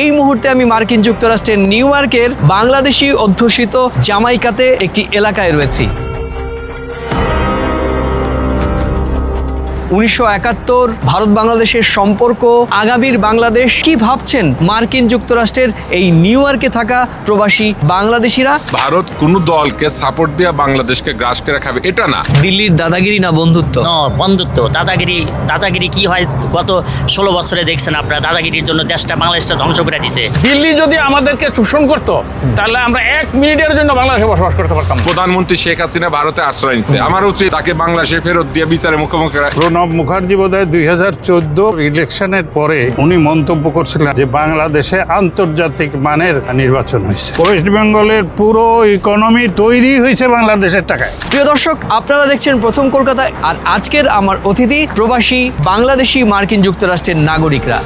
এই মুহূর্তে আমি মার্কিন যুক্তরাষ্ট্রের নিউ ইয়র্কের বাংলাদেশি অধ্যুষিত জামাইকাতে একটি এলাকায় রয়েছি। উনিশশো একাত্তর ভারত বাংলাদেশের সম্পর্ক আগামীর বাংলাদেশ কি ভাবছেন? মার্কিন যুক্তরাষ্ট্রের এই নিউ ইয়র্কে থাকা প্রবাসী বাংলাদেশিরা? ভারত কোনো দলকে সাপোর্ট দিয়ে বাংলাদেশকে গ্রাস করে খাবে এটা না। দিল্লির দাদাগিরি না বন্ধুত্ব? বন্ধুত্ব। দাদাগিরি দাদাগিরি কি হয়? গত ষোলো বছরে দেখছেন আপনারা দাদাগিরির জন্য দেশটা বাংলাদেশটা ধ্বংস করে দিছে। দিল্লি যদি আমাদেরকে শোষণ করত তাহলে আমরা এক মিনিটের জন্য বাংলাদেশে বসবাস করতে পারতাম। প্রধানমন্ত্রী শেখ হাসিনা ভারতে আশ্রয় নিচ্ছে আমার উচিত তাকে বাংলাদেশে ফেরত দিয়ে বিচারে মুখোমুখি। প্রণব মুখার্জি বোধহয় দুই হাজার চোদ্দ ইলেকশনের পরে উনি মন্তব্য করছিলেন যে বাংলাদেশে আন্তর্জাতিক মানের নির্বাচন হয়েছে। ওয়েস্ট বেঙ্গলের পুরো ইকোনমি তৈরি হয়েছে বাংলাদেশের টাকায়। প্রিয় দর্শক, আপনারা দেখছেন প্রথম কলকাতায়, আর আজকের আমার অতিথি প্রবাসী বাংলাদেশি মার্কিন যুক্তরাষ্ট্রের নাগরিকরা।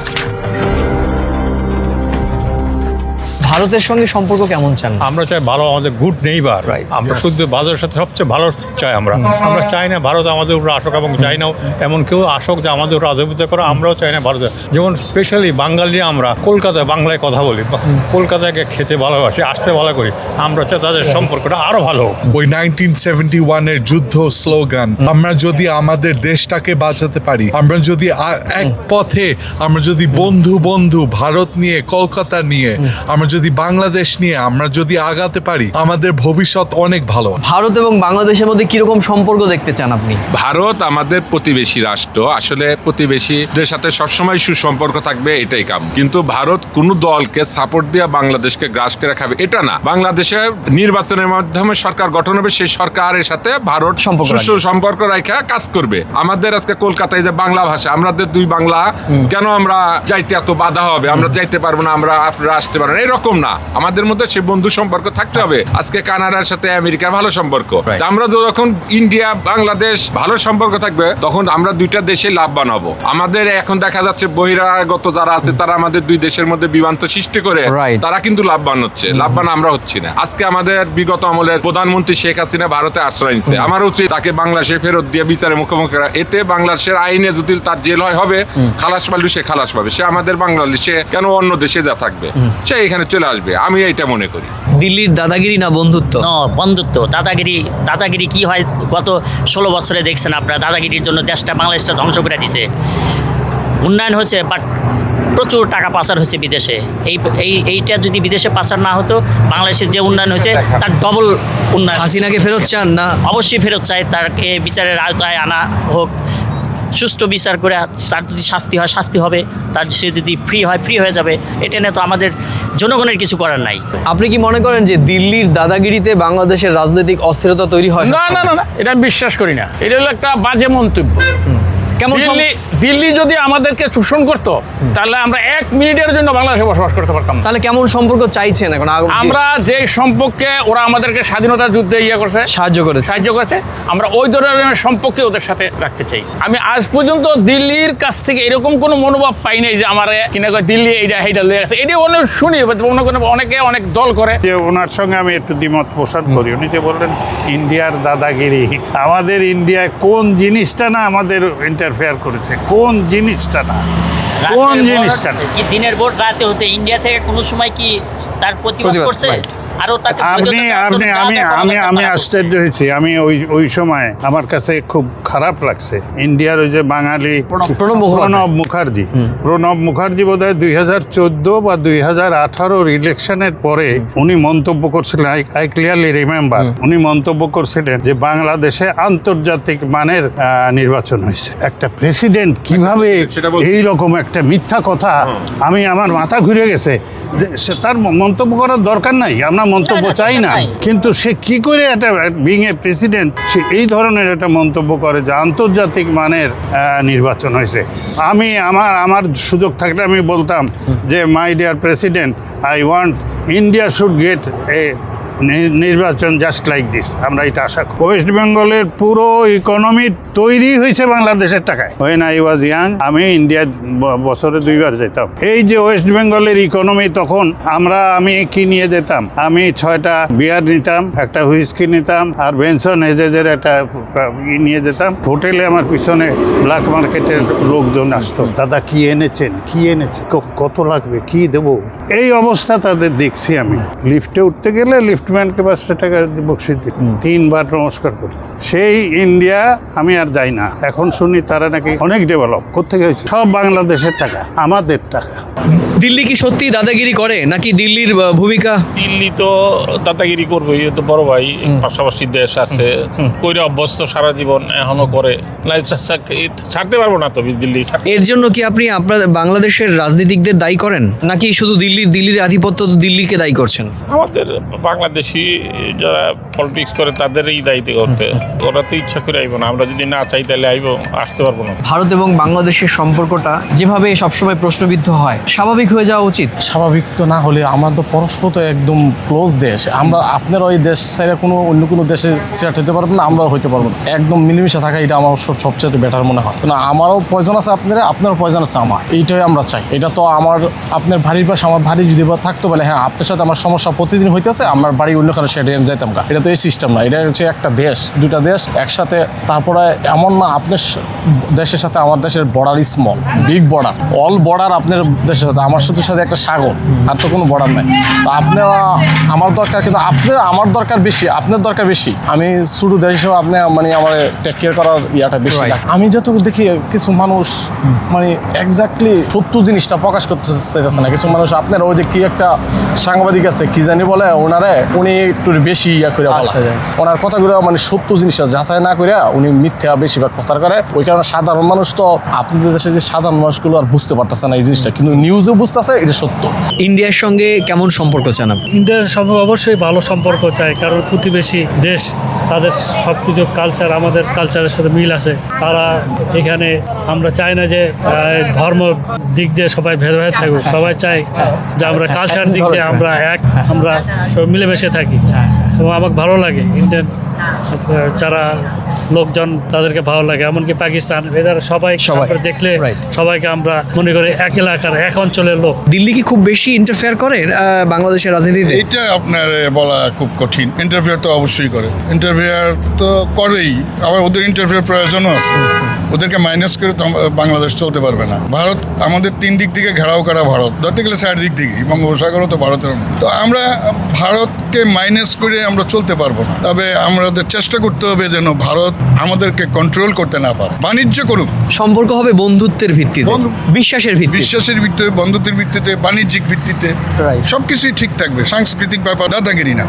ভারতের সঙ্গে সম্পর্ক কেমন চান? আমরা চাই ভালো আমাদের গুড নেইবার আমরা. শুধু ভারতের সাথে সবচেয়ে ভালো চাই আমরা। আমরা চাই না ভারত আমাদের উপর আসক এবং চাই না এমন কেউ আসক যে আমাদের উপর আধিপত্য করে আমরাও চাই না ভারতে। যেমন স্পেশালি বাঙালি আমরা কলকাতায় বাংলায় কথা বলি কলকাতাকে খেতে ভালোবাসি আসতে ভালো করি আমরা চাই তাদের সম্পর্কটা আরও ভালো হোক। ওই নাইনটিন সেভেন্টি ওয়ানের যুদ্ধ স্লোগান আমরা যদি আমাদের দেশটাকে বাঁচাতে পারি আমরা যদি এক পথে আমরা যদি বন্ধু বন্ধু ভারত নিয়ে কলকাতা নিয়ে আমরা যদি বাংলাদেশ নিয়ে আমরা যদি আগাতে পারি আমাদের ভবিষ্যৎ অনেক ভালো। ভারত এবং বাংলাদেশের মধ্যে কীরকম সম্পর্ক দেখতে চান আপনি? ভারত আমাদের প্রতিবেশী রাষ্ট্র। আসলে প্রতিবেশীদের সাথে সবসময় সুসম্পর্ক থাকবে এটাই কাম কিন্তু ভারত কোনো দলকে সাপোর্ট দিয়ে বাংলাদেশকে গ্রাস করে খাবে এটা না। বাংলাদেশে নির্বাচনের মাধ্যমে সরকার গঠন হবে সেই সরকারের সাথে ভারত সম্পর্ক রেখে কাজ করবে। আমাদের আজকে কলকাতায় যে বাংলা ভাষা আমাদের দুই বাংলা কেন আমরা যাইতে এত বাধা হবে? আমরা যাইতে পারব না আমরা আপনারা আসতে পারব না। এরকম না। আমাদের মধ্যে সে বন্ধু সম্পর্ক থাকতে হবে। আজকে কানাডার সাথে আমেরিকার ভালো সম্পর্ক। আমরা যখন ইন্ডিয়া বাংলাদেশ ভালো সম্পর্ক থাকবে তখন আমরা দুইটা দেশে লাভবান হব আমাদের এখন দেখা যাচ্ছে বহিরাগত যারা আছে তারা আমাদের দুই দেশের মধ্যে বিভ্রান্ত সৃষ্টি করে তারা কিন্তু লাভবান হচ্ছে। লাভবান আমরা হচ্ছি না। আজকে আমাদের বিগত আমলের প্রধানমন্ত্রী শেখ হাসিনা ভারতে আশ্রয় নিচ্ছে আমার উচিত তাকে বাংলাদেশে ফেরত দিয়ে বিচারে মুখোমুখি। এতে বাংলাদেশের আইনে যদি তার জেল হয় হবে। খালাস পাইলে সে খালাস পাবে। সে আমাদের বাংলাদেশে কেন অন্য দেশে যা থাকবে? সে এখানে চলে আসবে আমি এটা মনে করি। দিল্লির দাদাগিরি না বন্ধুত্ব? ন বন্ধুত্ব। দাদাগিরি দাদাগিরি কি হয় গত ষোলো বছরে দেখছেন আপনারা দাদাগিরির জন্য দেশটা বাংলাদেশটা ধ্বংস করে দিছে। উন্নয়ন হয়েছে বাট প্রচুর টাকা পাচার হয়েছে বিদেশে। এই এই এইটা যদি বিদেশে পাচার না হতো বাংলাদেশের যে উন্নয়ন হয়েছে তার ডবল উন্নয়ন। হাসিনাকে ফেরত চান না? অবশ্যই ফেরত চাই তারকে বিচারের আওতায় আনা হোক। সুষ্ঠু বিচার করে তার যদি শাস্তি হয় শাস্তি হবে তার সে যদি ফ্রি হয় ফ্রি হয়ে যাবে এটা নিয়ে তো আমাদের জনগণের কিছু করার নাই। আপনি কি মনে করেন যে দিল্লির দাদাগিরিতে বাংলাদেশের রাজনৈতিক অস্থিরতা তৈরি হয়? না না না না এটা আমি বিশ্বাস করি না। এটা হলো একটা বাজে মন্তব্য। কেমন দিল্লি দিল্লি যদি আমাদেরকে শোষণ করত তাহলে আমরা এক মিনিটের জন্য বাংলাদেশে বসবাস করতে পারতাম। তাহলে কেমন সম্পর্ক চাইছেন এখন? আমরা যে সম্পর্কে ওরা আমাদেরকে স্বাধীনতা যুদ্ধে ইয়ে করছে সাহায্য করেছে। সাহায্য করেছে আমরা ওই ধরনের সম্পর্কে ওদের সাথে রাখতে চাই। আমি আজ পর্যন্ত দিল্লির কাছ থেকে এরকম কোনো মনোভাব পাই নাই যে আমার কিনা কয় দিল্লি এইটা এইটা লয়ে গেছে। এটা অনেক শুনি অনেক অনেকে অনেক দল করে। যে ওনার সঙ্গে আমি একটু দ্বিমত পোষণ করি। উনি যে বললেন ইন্ডিয়ার দাদাগিরি। আমাদের ইন্ডিয়ায় কোন জিনিসটা না আমাদের ইন্টারফেয়ার করেছে? কোন জিনিসটা না? কোন জিনিসটা দিনের ভোট রাতে হচ্ছে ইন্ডিয়া থেকে কোনো সময় কি তার প্রতিবাদ করছে. আরও তাকে আপনি আপনি আমি আমি আমি আশ্চর্য হয়েছি। আমি ওই ওই সময় আমার কাছে খুব খারাপ লাগছে। ইন্ডিয়ার ওই যে বাঙালি প্রণব- মুখার্জি। প্রণব মুখার্জি বোধ হয় দুই হাজার চোদ্দ বা দুই হাজার আঠারোর ইলেকশনের পরে উনি মন্তব্য করছিলেন আই ক্লিয়ারলি রিমেম্বার উনি মন্তব্য করছিলেন যে বাংলাদেশে আন্তর্জাতিক মানের আহ, নির্বাচন হয়েছে। একটা প্রেসিডেন্ট কীভাবে। এই রকম একটা মিথ্যা কথা আমি আমার মাথা ঘুরে গেছে। যে সে তার মন্তব্য করার দরকার নাই। আমরা মন্তব্য চাই না। কিন্তু সে কি করে একটা বিং এ প্রেসিডেন্ট সে এই ধরনের একটা মন্তব্য করে যে আন্তর্জাতিক মানের নির্বাচন হয়েছে। আমি আমার আমার সুযোগ থাকলে আমি বলতাম যে my dear president I want India should get a নির্বাচন জাস্ট লাইক দিস আমরা এটা আশা করি। ওয়েস্ট বেঙ্গলের পুরো ইকোনমি তৈরি হয়েছে বাংলাদেশের টাকায়। ওয়েন আই ওয়াজ ইয়াং আমি ইন্ডিয়া বছরে দুইবার যেতাম। এই যে ওয়েস্ট বেঙ্গলের ইকোনমি তখন আমরা, আমি কি নিয়ে যেতাম? আমি ছয়টা বিয়ার নিতাম, একটা হুইস্কি নিতাম, আর বেনসন হেজেজের একটা ই নিয়ে যেতাম। হোটেলে আমার পিছনে ব্ল্যাক মার্কেটের লোকজন আসতো। দাদা, কি এনেছেন? কি এনেছেন? কত লাগবে? কি দেবো? এই অবস্থা তাদের দেখছি আমি। লিফটে উঠতে গেলে লিফটম্যানকে পাঁচটা টাকা বকশিস দিই তিনবার নমস্কার করি সেই ইন্ডিয়া আমি আর যাই না। এখন শুনি তারা নাকি অনেক ডেভেলপ। কোথেকে হয়েছে? সব বাংলাদেশের টাকা আমাদের টাকা। দিল্লি কি সত্যি দাদাগিরি করে নাকি দিল্লির ভূমিকা? দিল্লি তো দাদাগিরি করবে এ তো বড় ভাই। পাশাপাশি দেশ আছে। কইরা অভ্যস্ত সারা জীবন এখনও করে। ছাড়তে পারব না তো দিল্লি। এর জন্য কি আপনি আপনার বাংলাদেশের রাজনীতিকদের দায়ী করেন? নাকি শুধু দিল্লির দিল্লির আধিপত্য তো দিল্লিকে দায়ী করছেন? আমাদের বাংলাদেশি যারা পলিটিক্স করে তাদেরই দায়িত্ব করতে। ওরা তো ইচ্ছা করে আইব না। আমরা যদি না চাই তাহলে আইব আসতে পারব না। ভারত এবং বাংলাদেশের সম্পর্কটা যেভাবে সবসময় প্রশ্নবিদ্ধ হয় স্বাভাবিক হয়ে যাওয়া উচিত? স্বাভাবিক তো না হলে আমরা তো পরস্পর তো একদম ক্লোজ দেশ। আমরা আপনার ওই দেশ ছেড়ে কোনো অন্য কোনো দেশে সেট হতে পারব না আমরাও হইতে পারব না। একদম মিলেমিশে থাকা এটা আমার সব সবচেয়ে বেটার মনে হয়। না আমারও প্রয়োজন আছে আপনার আপনারও প্রয়োজন আছে আমার। এইটাই আমরা চাই। এটা তো আমার আপনার বাড়ির পাশে আমার ভারী যদি বা থাকতো বলে হ্যাঁ আপনার সাথে আমার সমস্যা প্রতিদিন হইতেছে আমার বাড়ি অন্যখানে সেটে আমি যাইতাম গা। এটা তো এই সিস্টেম না এটা হচ্ছে একটা দেশ দুটা দেশ একসাথে তারপরে এমন না আপনার দেশের সাথে আমার দেশের border small big border all border আপনার দেশের সাথে আমার সাথে সাথে একটা সাগর আর তো কোনো বর্ডার নাই। তো আপনারা আমার দরকার কিন্তু আপনি আমার দরকার বেশি আপনার দরকার বেশি। আমি শুধু দেশ হিসেবে আপনি মানে আমার টেক কেয়ার করার ইয়াটা বেশি। আমি যতটুকু দেখি কিছু মানুষ মানে এক্স্যাক্টলি সত্য জিনিসটা প্রকাশ করতে চাইতেছে না। কিছু মানুষ আপনার ওই যে কি একটা সাংবাদিক আছে কি জানি বলে ওনারে উনি একটু বেশি ইয়া করে বলে। আচ্ছা, ওনার কথাগুলো মানে সত্য জিনিসটা যাচাই না করে উনি মিথ্যা বেশিরভাগ প্রচার করে। ওই কারণে সাধারণ মানুষ তো আপনাদের দেশে যে সাধারণ মানুষগুলো আর বুঝতে পারতেছে না এই জিনিসটা। কিন্তু নিউজে বুঝতেছে এটা সত্য। ইন্ডিয়ার সঙ্গে কেমন সম্পর্ক চান ইন্ডিয়ার সঙ্গে অবশ্যই ভালো সম্পর্ক চাই কারণ প্রতিবেশী দেশ। তাদের সব কিছু কালচার আমাদের কালচারের সাথে মিল আছে। তারা এখানে, আমরা চাই না যে ধর্ম দিক দিয়ে সবাই ভেদাভেদ থাকুক। সবাই চাই যে আমরা কালচার দিক দিয়ে আমরা এক, আমরা সব মিলেমিশে থাকি। এবং আমাকে ভালো লাগে। ইন্ডিয়ান যারা লোকজন তাদেরকে ভালো লাগে এমনকি পাকিস্তান এদের সবাই সবাই। দেখলে সবাইকে আমরা মনে করি এক এলাকার এক অঞ্চলের লোক। দিল্লি কি খুব বেশি ইন্টারফেয়ার করে বাংলাদেশের রাজনীতিতে? এটা আপনার বলা খুব কঠিন। ইন্টারভিউ তো অবশ্যই করে। ইন্টারভিউ তো করেই। আবার ওদের ইন্টারভিউ প্রয়োজনও আছে। ওদেরকে মাইনাস করে তো বাংলাদেশ চলতে পারবে না। ভারত আমাদের তিন দিক থেকে ঘেরাও করা ভারত। ধরতে গেলে চার দিক দিকেই। বঙ্গোপসাগরও তো ভারতের তো আমরা ভারতকে মাইনাস করে আমরা চলতে পারব না। তবে আমাদের চেষ্টা করতে হবে যেন ভারত আমাদেরকে কন্ট্রোল করতে না পারে। বাণিজ্য করুক সম্পর্ক হবে বন্ধুত্বের ভিত্তিতে বিশ্বাসের ভিত্তিতে। বিশ্বাসের ভিত্তিতে বন্ধুত্বের ভিত্তিতে বাণিজ্যিক ভিত্তিতে। সবকিছুই ঠিক থাকবে সাংস্কৃতিক ব্যাপার দাদাগিরি না।